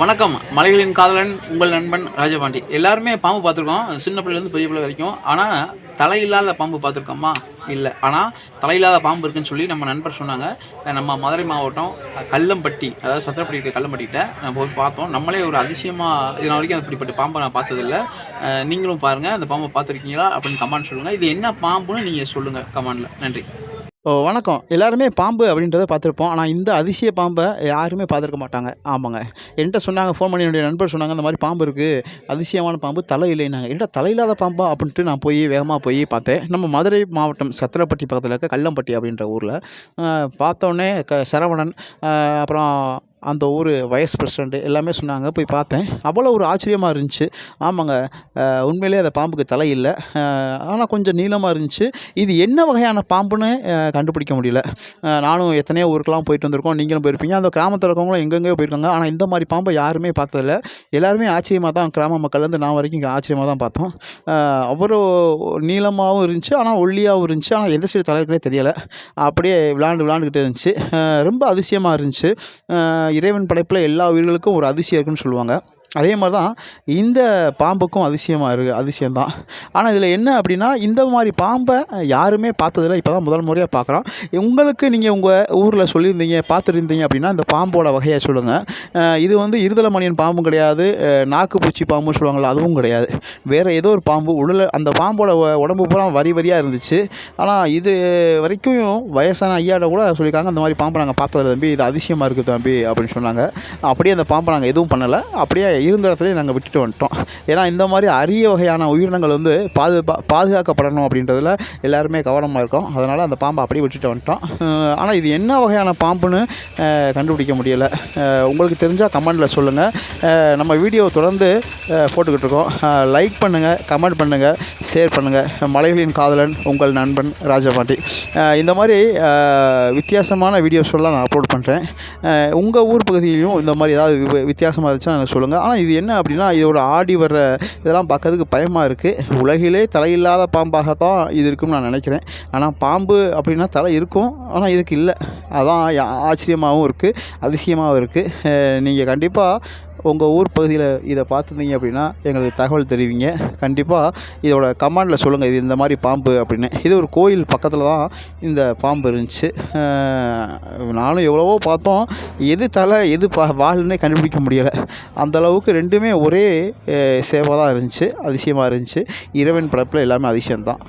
வணக்கம். மலைகளின் காதலன் உங்கள் நண்பன் ராஜபாண்டி. எல்லாருமே பாம்பு பார்த்துருக்கோம். சின்ன பிள்ளைலேருந்து பெரிய பிள்ளை வரைக்கும். ஆனால் தலையில்லாத பாம்பு பார்த்துருக்கோமா? இல்லை. ஆனால் தலையில்லாத பாம்பு இருக்குன்னு சொல்லி நம்ம நண்பர் சொன்னாங்க. நம்ம மதுரை மாவட்டம் கல்லம்பட்டி அதாவது சத்திரப்பட்டி கல்லம்பட்டிகிட்ட நம்ம போய் பார்த்தோம். நம்மளே ஒரு அதிசயமாக இதனால் வரைக்கும் அப்படிப்பட்ட பாம்பை நான் பார்த்ததில்ல. நீங்களும் பாருங்கள் அந்த பாம்பை பார்த்துருக்கீங்களா அப்படின்னு கமெண்ட் சொல்லுங்கள் இது என்ன பாம்புன்னு நீங்கள் சொல்லுங்கள் கமெண்டில். நன்றி. வணக்கம். எல்லாருமே பாம்பு அப்படின்றத பார்த்துருப்போம். ஆனால் இந்த அதிசய பாம்பை யாருமே பார்த்துருக்க மாட்டாங்க. ஆமாங்க. என்கிட்ட சொன்னாங்க ஃபோன் பண்ணி என்னுடைய நண்பர் சொன்னாங்க இந்த மாதிரி பாம்பு இருக்குது அதிசயமான பாம்பு தலை இல்லைனாங்க என்கிட்ட தலை இல்லாத பாம்பா? அப்படின்ட்டு நான் போய் வேகமாக போய் பார்த்தேன். நம்ம மதுரை மாவட்டம் சத்திரப்பட்டி பக்கத்தில் இருக்க கல்லம்பட்டி அப்படின்ற ஊரில் பார்த்தோன்னே க சரவணன் அப்புறம் அந்த ஊர் வைஸ் பிரசிடெண்ட் எல்லாமே சொன்னாங்க போய் பார்த்தேன். அவ்வளோ ஒரு ஆச்சரியமாக இருந்துச்சு. ஆமாங்க உண்மையிலே உண்மையிலேயே அந்த பாம்புக்கு தலை இல்லை. ஆனால் கொஞ்சம் நீளமாக இருந்துச்சு. இது என்ன வகையான பாம்புன்னு கண்டுபிடிக்க முடியல. நானும் எத்தனையோ ஊருக்கெல்லாம் போயிட்டு வந்திருக்கோம். நீங்களும் போயிருப்பீங்க. அந்த கிராமத்தில் இருக்கவங்களும் எங்கெங்கேயோ போயிருக்காங்க. ஆனால் இந்த மாதிரி பாம்பை யாருமே பார்த்ததில்ல. எல்லாருமே ஆச்சரியமாக தான் கிராம மக்கள் வந்து நான் வரைக்கும் இங்கே ஆச்சரியமாக தான் பார்த்தோம். அவ்வளோ நீளமாகவும் இருந்துச்சு. ஆனால் ஒல்லியாகவும் இருந்துச்சு. ஆனால் எந்த சைடு தலைகளே தெரியலை. அப்படியே விளாண்டு விளாண்டுக்கிட்டே இருந்துச்சு. ரொம்ப அதிசயமாக இருந்துச்சு. இறைவன் படைப்பில் எல்லா உயிர்களுக்கும் ஒரு அதிசயம் இருக்குன்னு சொல்லுவாங்க. அதே மாதிரி தான் இந்த பாம்புக்கும் அதிசயமாக இருக்குது அதிசயம்தான். ஆனால் இதில் என்ன அப்படின்னா இந்த மாதிரி பாம்பை யாருமே பார்த்ததில்ல. இப்போ தான் முதல் முறையாக பார்க்குறோம். உங்களுக்கு நீங்கள் உங்கள் ஊரில் சொல்லியிருந்தீங்க பார்த்துருந்தீங்க அப்படின்னா இந்த பாம்போட வகையை சொல்லுங்கள் இது வந்து இருதலை மணியன் பாம்பும் கிடையாது நாக்குப்பூச்சி பாம்புன்னு சொல்லுவாங்கள்ல அதுவும் கிடையாது. வேறு ஏதோ ஒரு பாம்பு உடல அந்த பாம்போட உடம்பு பூரா வரி வரியாக இருந்துச்சு. ஆனால் இது வரைக்கும் வயசான ஐயாட கூட சொல்லியிருக்காங்க அந்த மாதிரி பாம்பை நாங்கள் பார்த்ததில்ல தம்பி இது அதிசயமாக இருக்குது தம்பி அப்படின்னு சொன்னாங்க. அப்படியே அந்த பாம்பை நாங்கள் எதுவும் பண்ணலை. அப்படியே இருந்த இடத்துலையும் நாங்கள் விட்டுட்டு வந்துட்டோம். ஏன்னா இந்த மாதிரி அரிய வகையான உயிரினங்கள் வந்து பாதுகா பாதுகாக்கப்படணும் அப்படின்றதுல எல்லாருமே கவனமாக இருக்கோம். அதனால் அந்த பாம்பை அப்படியே விட்டுட்டு வந்துட்டோம். ஆனால் இது என்ன வகையான பாம்புன்னு கண்டுபிடிக்க முடியலை. உங்களுக்கு தெரிஞ்சால் கமெண்டில் சொல்லுங்கள் நம்ம வீடியோ தொடர்ந்து போட்டுக்கிட்டு இருக்கோம். லைக் பண்ணுங்கள் கமெண்ட் பண்ணுங்கள் ஷேர் பண்ணுங்கள் மலைகளின் காதலன் உங்கள் நண்பன் ராஜபாண்டி. இந்த மாதிரி வித்தியாசமான வீடியோஸ்லாம் நான் அப்லோட் பண்ணுறேன் உங்கள் ஊர் பகுதியிலையும் இந்த மாதிரி ஏதாவது வி- வித்தியாசமாக இருந்துச்சுன்னா எனக்கு சொல்லுங்கள் ஆனால் ஆனால் இது என்ன அப்படின்னா இதோட ஆடி வர்ற இதெல்லாம் பார்க்கறதுக்கு பயமாக இருக்குது உலகிலே தலையில்லாத பாம்பாக தான் இது இருக்கும்னு நான் நினைக்கிறேன். ஆனால் பாம்பு அப்படின்னா தலை இருக்கும் ஆனால் இதுக்கு இல்லை. அதான் யா- ஆச்சரியமாகவும் இருக்குது அதிசயமாகவும் இருக்குது நீங்கள் கண்டிப்பாக உங்கள் ஊர் பகுதியில் இதை பார்த்துருந்தீங்க அப்படின்னா எங்களுக்கு தகவல் தெரிவிங்க. கண்டிப்பாக இதோட கமாண்டில் சொல்லுங்கள் இது இந்த மாதிரி பாம்பு அப்படின்னு. இது ஒரு கோயில் பக்கத்தில் தான் இந்த பாம்பு இருந்துச்சு. நானும் எவ்வளவோ பார்த்தோம். எது தலை எது பா வால்னே கண்டுபிடிக்க முடியலை. அந்த அளவுக்கு ரெண்டுமே ஒரே சேவை தான் இருந்துச்சு அதிசயமாக இருந்துச்சு. இறைவன் பிறப்பில் எல்லாமே அதிசயம்தான்.